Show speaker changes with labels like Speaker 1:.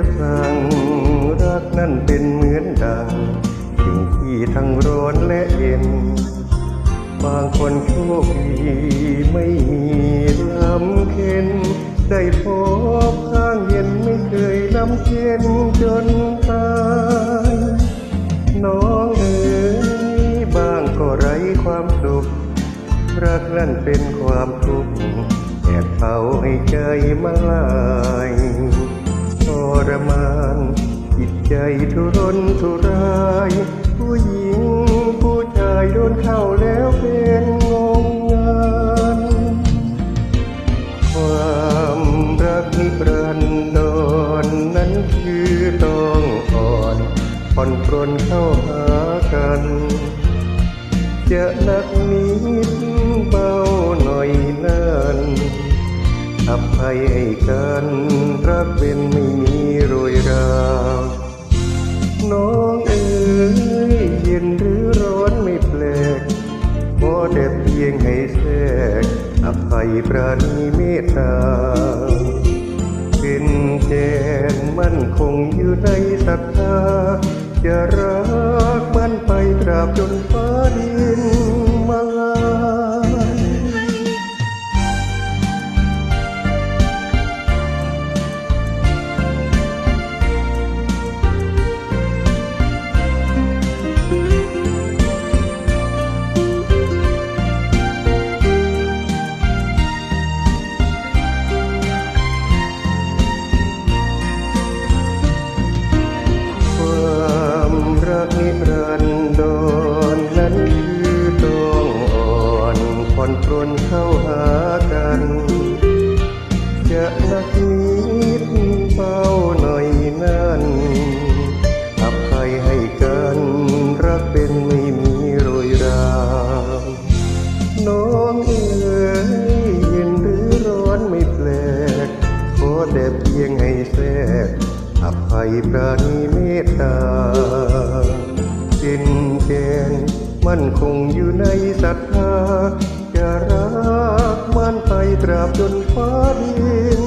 Speaker 1: รือฟังรักนั้นเป็นเหมือนดังสิ่งที่ทั้งร้อนและเย็น บางคนโชคดีไม่มีลำเค็นได้พบข้างเย็นไม่เคยลำเค็นจนตายน้องเอ๋ยบางก็ไรความสุขรักนั้นเป็นความทุกข์แอบเฝ้าให้ใจมาลาย รมานจิตใจทุรนทุราย ผู้หญิงผู้ชายโดนเข้าแล้วเป็นงงงานความรักนิรันดรนั้นคือต้องอ่อนผ่อนปรนเข้าหากัน จะนักนิดเบาหน่อยนั้นอภัยให้กัน อภัยประณีเมตตา เป็นแกนมั่นคงอยู่ในศรัทธาจะรักมันไปตราบจนฟ้าดิน ผ่อนปรนเข้าหากัน จะนักนิดเบาหน่อยนั้นอภัยให้กันรักเป็นไม่มีโรยราน้องเอ๋ยเย็นหรือร้อนไม่แปลกขอแต่เพียงให้แทรกอภัยปราณีเมตตาเป็นแกนมั่นคงอยู่ในศรัทธา จะรักมันไปตราบจนฟ้าดิน